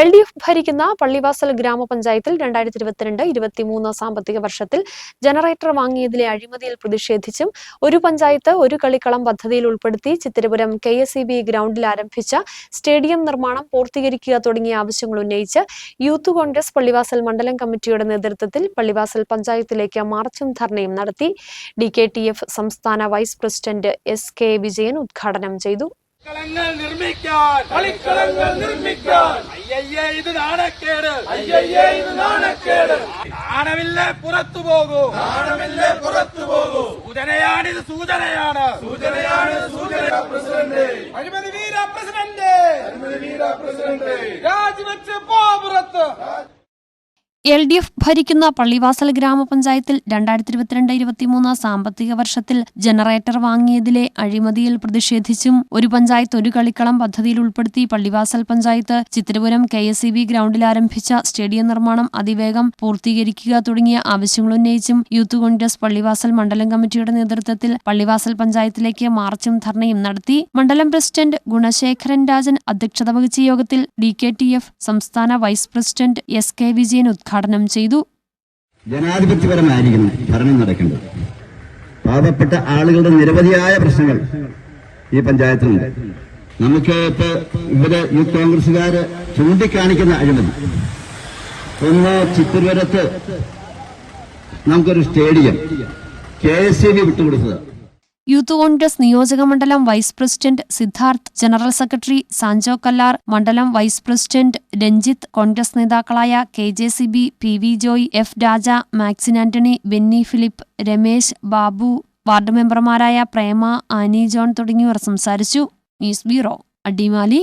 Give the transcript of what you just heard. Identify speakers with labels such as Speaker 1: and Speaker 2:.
Speaker 1: L D F ഭരിക്കുന്ന പള്ളിവാസൽ ഗ്രാമപഞ്ചായത്തിൽ രണ്ടായിരത്തി ഇരുപത്തിരണ്ട് ഇരുപത്തിമൂന്ന് സാമ്പത്തിക വർഷത്തിൽ ജനറേറ്റർ വാങ്ങിയതിലെ അഴിമതിയിൽ പ്രതിഷേധിച്ചും ഒരു പഞ്ചായത്ത് ഒരു കളിക്കളം പദ്ധതിയിൽ ഉൾപ്പെടുത്തി Chithirapuram K S E B ഗ്രൗണ്ടിൽ ആരംഭിച്ച സ്റ്റേഡിയം നിർമ്മാണം പൂർത്തീകരിക്കുക തുടങ്ങിയ ആവശ്യങ്ങൾ ഉന്നയിച്ച് യൂത്ത് കോൺഗ്രസ് പള്ളിവാസൽ മണ്ഡലം കമ്മിറ്റിയുടെ നേതൃത്വത്തിൽ പള്ളിവാസൽ പഞ്ചായത്തിലേക്ക് മാർച്ചും ധർണയും നടത്തി. ഡി കെ ടി എഫ് സംസ്ഥാന vice president S K Vijayan ഉദ്ഘാടനം ചെയ്തു.
Speaker 2: കളിക്കളങ്ങൾ നിർമ്മിക്കാൻ കളിക്കളങ്ങൾ നിർമ്മിക്കാൻ. അയ്യയ്യേ ഇത് നാണക്കേട്. അയ്യയ്യേ ഇത് നാണക്കേട്. നാണമില്ലേ പുറത്തു പോകൂ. നാണമില്ലേ പുറത്തു പോകൂ. സൂചനയാണിത് സൂചനയാണ്. സൂചനയാണ് സൂചന പ്രസിഡന്റ്. അഴിമതി വീര പ്രസിഡന്റ്. അഴിമതി വീര പ്രസിഡന്റ്. രാജിവെച്ച് പോ പുറത്ത്.
Speaker 1: എൽ ഡി എഫ് ഭരിക്കുന്ന പള്ളിവാസൽ ഗ്രാമപഞ്ചായത്തിൽ രണ്ടായിരത്തി ഇരുപത്തിരണ്ട് ഇരുപത്തിമൂന്ന് സാമ്പത്തിക വർഷത്തിൽ ജനറേറ്റർ വാങ്ങിയതിലെ അഴിമതിയിൽ പ്രതിഷേധിച്ചും ഒരു പഞ്ചായത്ത് ഒരു കളിക്കളം പദ്ധതിയിൽ ഉൾപ്പെടുത്തി Pallivasal panchayat Chithrapuram K S E B ഗ്രൗണ്ടിൽ ആരംഭിച്ച സ്റ്റേഡിയം നിർമ്മാണം അതിവേഗം പൂർത്തീകരിക്കുക തുടങ്ങിയ ആവശ്യങ്ങളുന്നയിച്ചും യൂത്ത് കോൺഗ്രസ് പള്ളിവാസൽ മണ്ഡലം കമ്മിറ്റിയുടെ നേതൃത്വത്തിൽ പള്ളിവാസൽ പഞ്ചായത്തിലേക്ക് മാർച്ചും ധർണയും നടത്തി മണ്ഡലം പ്രസിഡന്റ് ഗുണശേഖരൻ രാജൻ അധ്യക്ഷത വഹിച്ച യോഗത്തിൽ ഡി കെ ടി എഫ് സംസ്ഥാന vice president S K Vijayan ഉദ്ഘാടനം ചെയ്തു.
Speaker 3: ജനാധിപത്യപരമായിരിക്കണം ഭരണം നടക്കേണ്ടത്. പാവപ്പെട്ട ആളുകളുടെ നിരവധിയായ പ്രശ്നങ്ങൾ ഈ പഞ്ചായത്തിലുണ്ട്. നമുക്ക് ഇപ്പൊ ഇവർ യൂത്ത് കോൺഗ്രസുകാര് ചൂണ്ടിക്കാണിക്കുന്ന അഴിമതി. ഒന്ന് ചിത്തൂരത്ത് നമുക്കൊരു stadium K S C B വിട്ടുകൊടുത്തത്.
Speaker 1: Youth Congress നിയോജക മണ്ഡലം vice president Siddharth general secretary Sancho Kallar മണ്ഡലം വൈസ് പ്രസിഡന്റ് രഞ്ജിത്ത് കോൺഗ്രസ് നേതാക്കളായ K J C B P V Joy F Raja Maxin Antony Benny Philip Ramesh Babu ward മെമ്പർമാരായ Prema Annie John തുടങ്ങിയവർ സംസാരിച്ചു. News bureau Adimali.